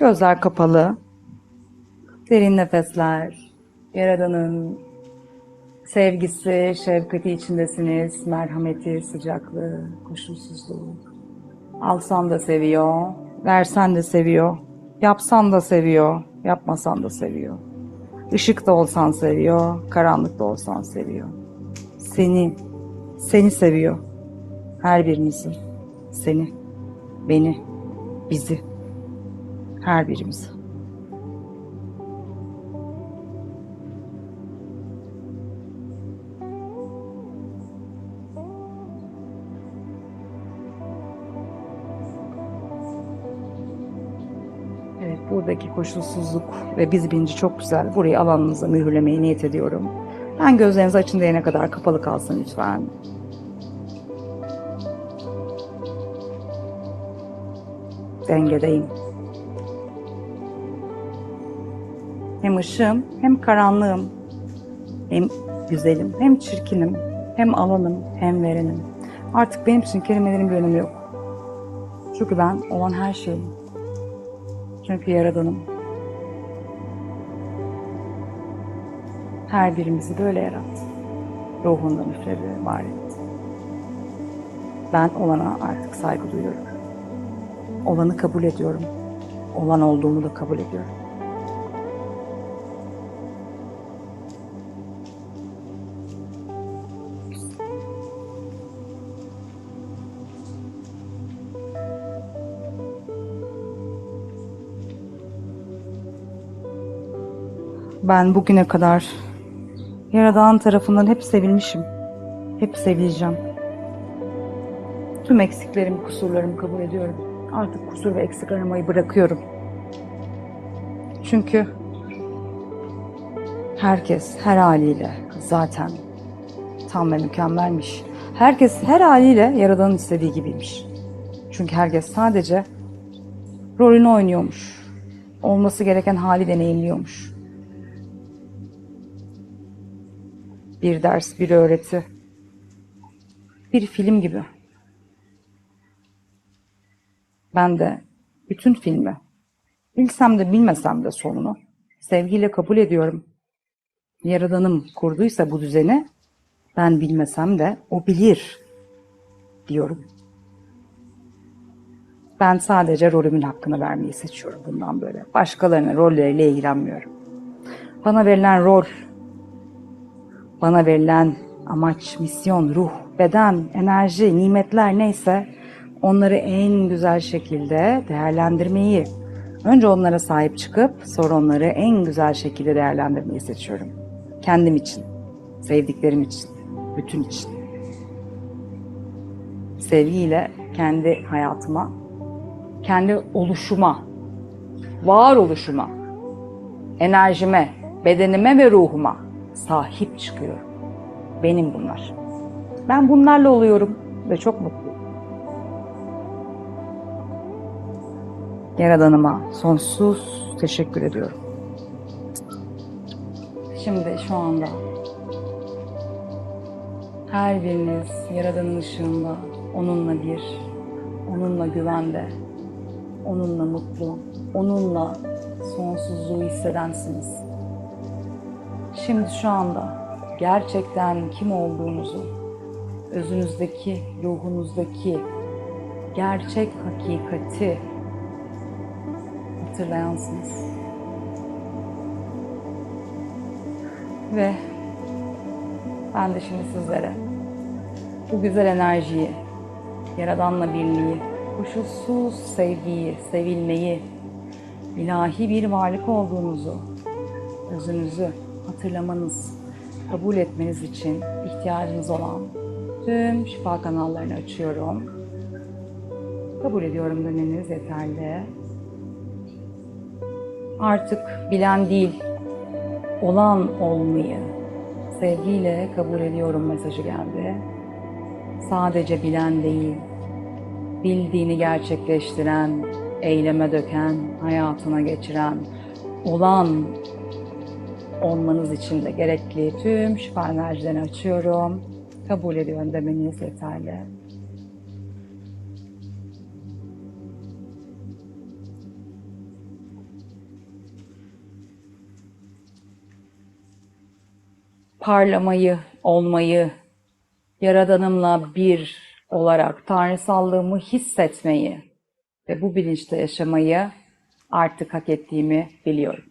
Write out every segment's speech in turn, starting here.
Gözler kapalı. Derin nefesler. Yaradan'ın sevgisi, şefkati içindesiniz. Merhameti, sıcaklığı, koşulsuzluğu. Alsan da seviyor, versen de seviyor. Yapsan da seviyor, yapmasan da seviyor. Işıkta olsan seviyor, karanlıkta olsan seviyor. Seni, seni seviyor. Her birimizi. Seni, beni, bizi. Her birimizi. Evet, buradaki koşulsuzluk ve biz bilinci çok güzel. Burayı alanınıza mühürlemeye niyet ediyorum. Ben gözlerinizi açın diyene kadar kapalı kalsın lütfen. Dengedeyim. Hem ışığım hem karanlığım. Hem güzelim hem çirkinim. Hem alanım hem verenim. Artık benim için kelimelerin bir önemi yok. Çünkü ben olan her şeyim. Çünkü Yaradanım. Her birimizi böyle yarattı. Ruhundan üfledi, var etti. Ben olana artık saygı duyuyorum. Olanı kabul ediyorum. Olan olduğumu da kabul ediyorum. Ben bugüne kadar Yaradan tarafından hep sevilmişim. Hep sevileceğim. Tüm eksiklerimi, kusurlarımı kabul ediyorum. Artık kusur ve eksik aramayı bırakıyorum. Çünkü herkes her haliyle zaten tam ve mükemmelmiş. Herkes her haliyle Yaradan'ın istediği gibiymiş. Çünkü herkes sadece rolünü oynuyormuş. Olması gereken hali deneyimliyormuş. Bir ders, bir öğreti. Bir film gibi. Ben de bütün filmi, bilsem de bilmesem de sonunu sevgiyle kabul ediyorum. Yaradanım kurduysa bu düzeni, ben bilmesem de o bilir diyorum. Ben sadece rolümün hakkını vermeyi seçiyorum bundan böyle. Başkalarının rolleriyle ilgilenmiyorum. Bana verilen rol bana verilen amaç, misyon, ruh, beden, enerji, nimetler neyse onları en güzel şekilde değerlendirmeyi, önce onlara sahip çıkıp sonra onları en güzel şekilde değerlendirmeyi seçiyorum. Kendim için, sevdiklerim için, bütün için. Sevgiyle kendi hayatıma, kendi oluşuma, varoluşuma, enerjime, bedenime ve ruhuma sahip çıkıyorum. Benim bunlar. Ben bunlarla oluyorum ve çok mutluyum. Yaradanıma sonsuz teşekkür ediyorum. Şimdi şu anda her biriniz Yaradan'ın ışığında onunla bir, onunla güvende, onunla mutlu, onunla sonsuzluğu hissedensiniz. Şimdi şu anda gerçekten kim olduğunuzu, özünüzdeki, ruhunuzdaki gerçek hakikati hatırlayansınız. Ve ben de şimdi sizlere bu güzel enerjiyi, Yaradan'la birliği, koşulsuz sevgiyi, sevilmeyi, ilahi bir varlık olduğunuzu, özünüzü hatırlamanız, kabul etmeniz için ihtiyacınız olan tüm şifa kanallarını açıyorum. Kabul ediyorum demeniz yeterli. Artık bilen değil, olan olmayı sevgiyle kabul ediyorum mesajı geldi. Sadece bilen değil, bildiğini gerçekleştiren, eyleme döken, hayatına geçiren, olan olmanız için de gerekli tüm şifa enerjilerini açıyorum. Kabul ediyorum demeniz yeterli. Parlamayı, olmayı, Yaradanımla bir olarak tanrısallığımı hissetmeyi ve bu bilinçte yaşamayı artık hak ettiğimi biliyorum.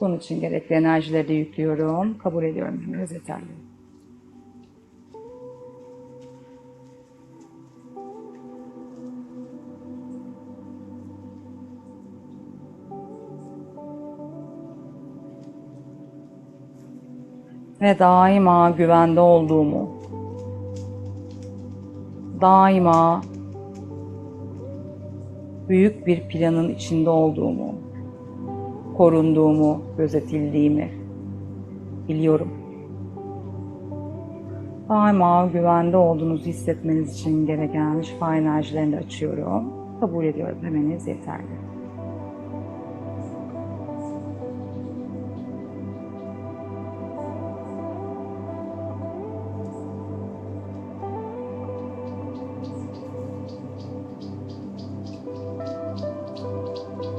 Bunun için gerekli enerjileri de yüklüyorum, kabul ediyorum. Henüz yeterli. ve daima güvende olduğumu, daima büyük bir planın içinde olduğumu, korunduğumu, gözetildiğimi biliyorum. Daima güvende olduğunuzu hissetmeniz için gereken şifa enerjilerini açıyorum. Kabul ediyorum. Hemeniz yeterli.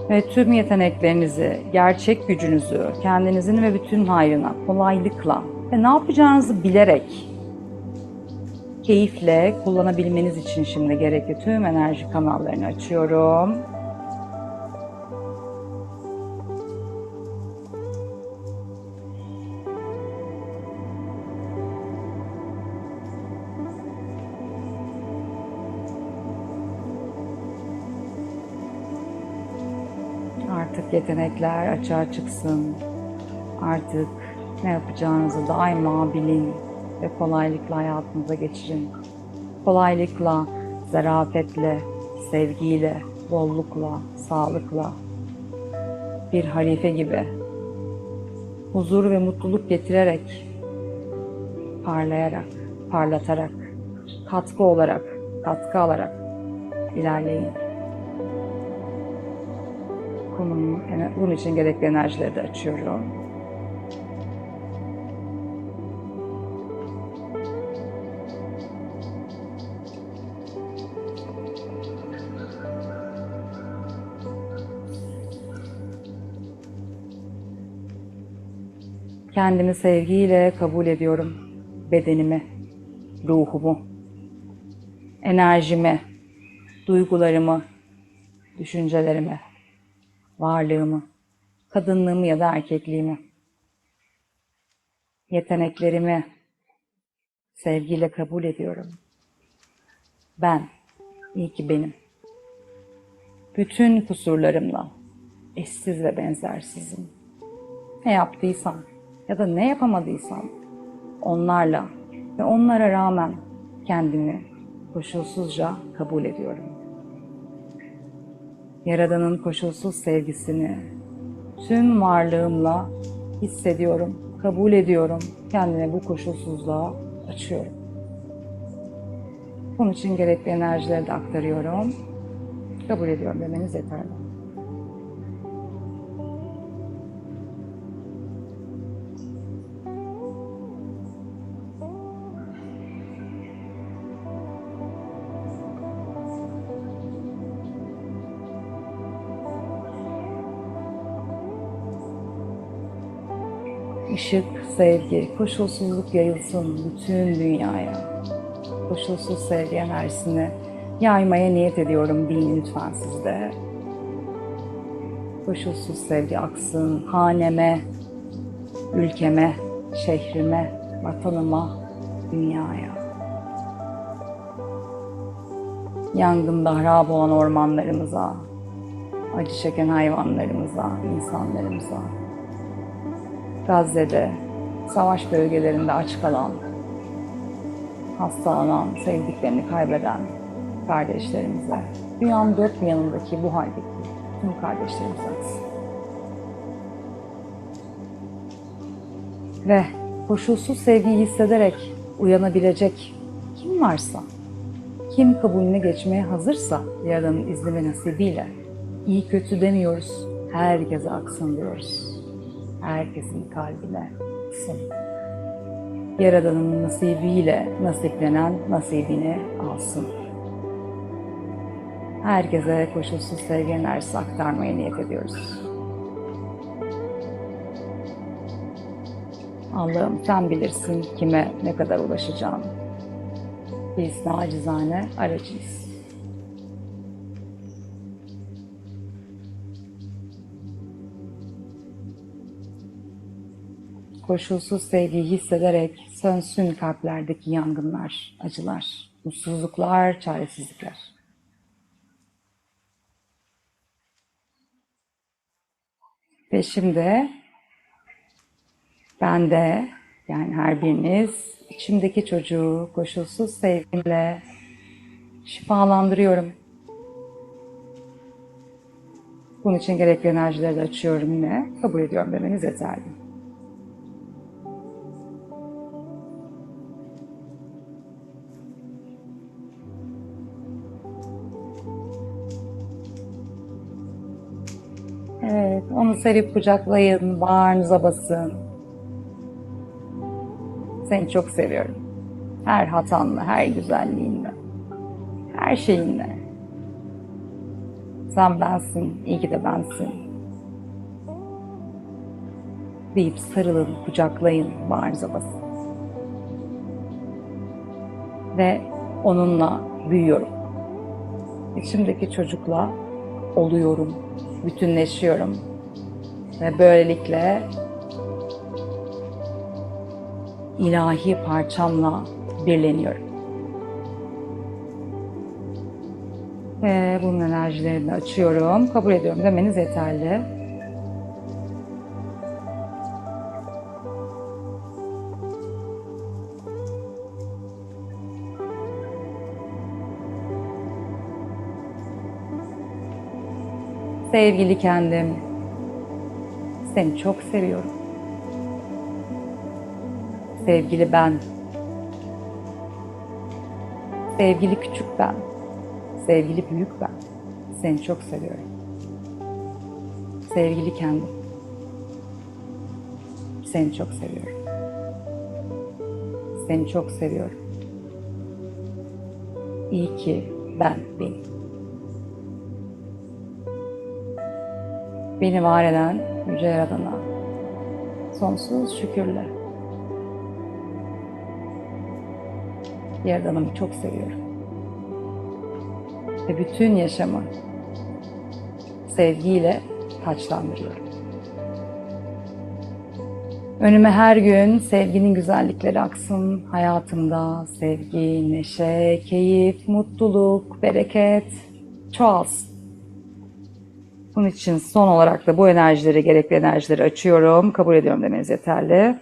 Ve tüm yeteneklerinizi, gerçek gücünüzü, kendinizin ve bütün hayrına kolaylıkla ve ne yapacağınızı bilerek, keyifle kullanabilmeniz için şimdi gerekli tüm enerji kanallarını açıyorum. Yetenekler açığa çıksın. Artık ne yapacağınızı daima bilin ve kolaylıkla hayatınıza geçirin. Kolaylıkla, zarafetle, sevgiyle, bollukla, sağlıkla bir halife gibi huzur ve mutluluk getirerek, parlayarak, parlatarak, katkı olarak, katkı alarak ilerleyin konum, bunun için gerekli enerjileri de açıyorum. Kendimi sevgiyle kabul ediyorum. Bedenimi, ruhumu, enerjimi, duygularımı, düşüncelerimi varlığımı, kadınlığımı ya da erkekliğimi, yeteneklerimi sevgiyle kabul ediyorum. Ben, iyi ki benim. Bütün kusurlarımla eşsiz ve benzersizim. Ne yaptıysam ya da ne yapamadıysam onlarla ve onlara rağmen kendimi koşulsuzca kabul ediyorum. Yaradan'ın koşulsuz sevgisini tüm varlığımla hissediyorum, kabul ediyorum. Kendime bu koşulsuzluğa açıyorum. Bunun için gerekli enerjileri de aktarıyorum. Kabul ediyorum demeniz yeterli. Işık, sevgi, koşulsuzluk yayılsın bütün dünyaya. Koşulsuz sevgi enerjisini yaymaya niyet ediyorum deyin lütfen siz de. Koşulsuz sevgi aksın haneme, ülkeme, şehrime, vatanıma, dünyaya. Yangında harap olan ormanlarımıza, acı çeken hayvanlarımıza, insanlarımıza, Gazze'de, savaş bölgelerinde aç kalan, hastalanan, sevdiklerini kaybeden kardeşlerimize, dünyanın dört bir yanındaki bu haldeki tüm kardeşlerimize. Ve koşulsuz sevgiyi hissederek uyanabilecek kim varsa, kim kabulüne geçmeye hazırsa Yaradan'ın izni ve nasibiyle iyi kötü demiyoruz, herkese aksın diyoruz herkesin kalbine sın. Yaradanın nasibiyle nasiplenen nasibini alsın. Herkese koşulsuz sevgi enerjisi aktarmaya niyet ediyoruz. Allah'ım sen bilirsin kime ne kadar ulaşacağım. Biz nacizane aracıyız. Koşulsuz sevgiyi hissederek sönsün kalplerdeki yangınlar, acılar, mutsuzluklar, çaresizlikler. Ve şimdi ben de yani her biriniz içimdeki çocuğu koşulsuz sevgimle şifalandırıyorum. Bunun için gerekli enerjileri de açıyorum yine. Kabul ediyorum demeniz yeterli. Sevip kucaklayın, bağrınıza basın. Seni çok seviyorum. Her hatanla, her güzelliğinle, her şeyinle. Sen bensin, iyi ki de bensin. Deyip sarılın, kucaklayın, bağrınıza basın. Ve onunla büyüyorum. İçimdeki çocukla oluyorum, bütünleşiyorum. Ve böylelikle ilahi parçamla birleniyorum. Ve bunun enerjilerini açıyorum. Kabul ediyorum demeniz yeterli. Sevgili kendim, seni çok seviyorum. Sevgili ben, sevgili küçük ben, sevgili büyük ben, seni çok seviyorum. Sevgili kendim, seni çok seviyorum. Seni çok seviyorum. İyi ki ben benim. Beni var eden Yüce Yaradan'a sonsuz şükürler. Yaradan'ımı çok seviyorum. Ve bütün yaşamı sevgiyle taçlandırıyorum. Önüme her gün sevginin güzellikleri aksın. Hayatımda sevgi, neşe, keyif, mutluluk, bereket çoğalsın. Bunun için son olarak da bu enerjileri, gerekli enerjileri açıyorum. Kabul ediyorum demeniz yeterli.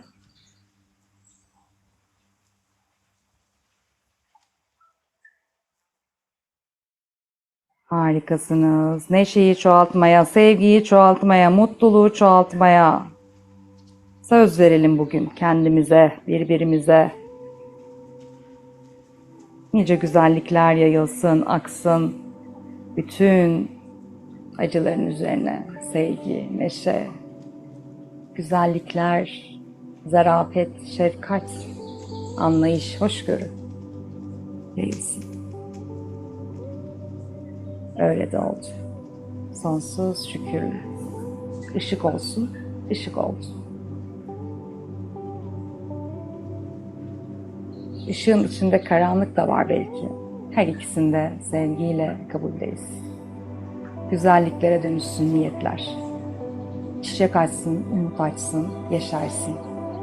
Harikasınız. Neşeyi çoğaltmaya, sevgiyi çoğaltmaya, mutluluğu çoğaltmaya söz verelim bugün kendimize, birbirimize. Nice güzellikler yayılsın, aksın. Bütün acıların üzerine sevgi, neşe, güzellikler, zarafet, şefkat, anlayış, hoşgörü yayılsın. Öyle de oldu. Sonsuz şükürler. Işık olsun, ışık oldu. Işığın içinde karanlık da var belki. Her ikisinde sevgiyle kabuldeyiz. Güzelliklere dönüşsün niyetler. Çiçek açsın, umut açsın, yeşersin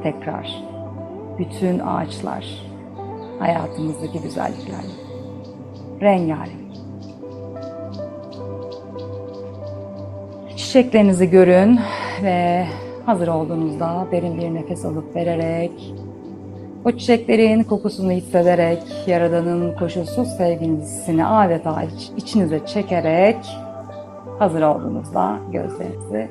tekrar. Bütün ağaçlar hayatımızdaki güzelliklerle. Rengarenk. Çiçeklerinizi görün ve hazır olduğunuzda derin bir nefes alıp vererek o çiçeklerin kokusunu hissederek Yaradan'ın koşulsuz sevgisini adeta iç- içinize çekerek hazır olduğunuzda gözlerinizi